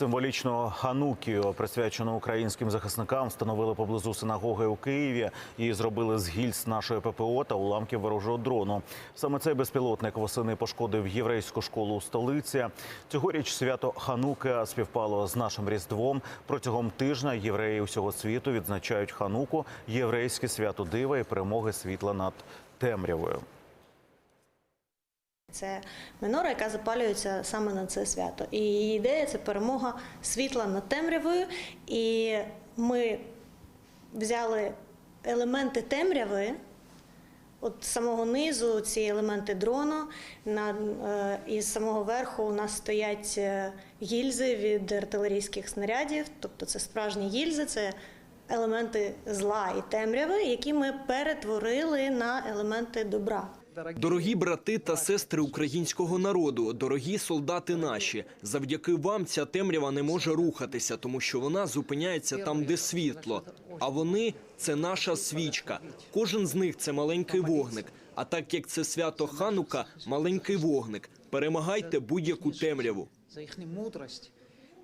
Символічну ханукію, присвячену українським захисникам, встановили поблизу синагоги у Києві і зробили з гільз нашої ППО та уламків ворожого дрону. Саме цей безпілотник восени пошкодив єврейську школу у столиці. Цьогоріч свято Хануки співпало з нашим різдвом. Протягом тижня євреї усього світу відзначають Хануку, єврейське свято дива і перемоги світла над темрявою. Це минора, яка запалюється саме на це свято. І її ідея це перемога світла над темрявою. І ми взяли елементи темряви. От з самого низу ці елементи дрону, на, е, і з самого верху у нас стоять е, гільзи від артилерійських снарядів. Тобто це справжні гільзи, це елементи зла і темряви, які ми перетворили на елементи добра. Дорогі брати та сестри українського народу, дорогі солдати наші, завдяки вам ця темрява не може рухатися, тому що вона зупиняється там, де світло. А вони це наша свічка. Кожен з них це маленький вогник. А так як це свято Ханука, маленький вогник. Перемагайте будь-яку темряву. за їхню мудрость,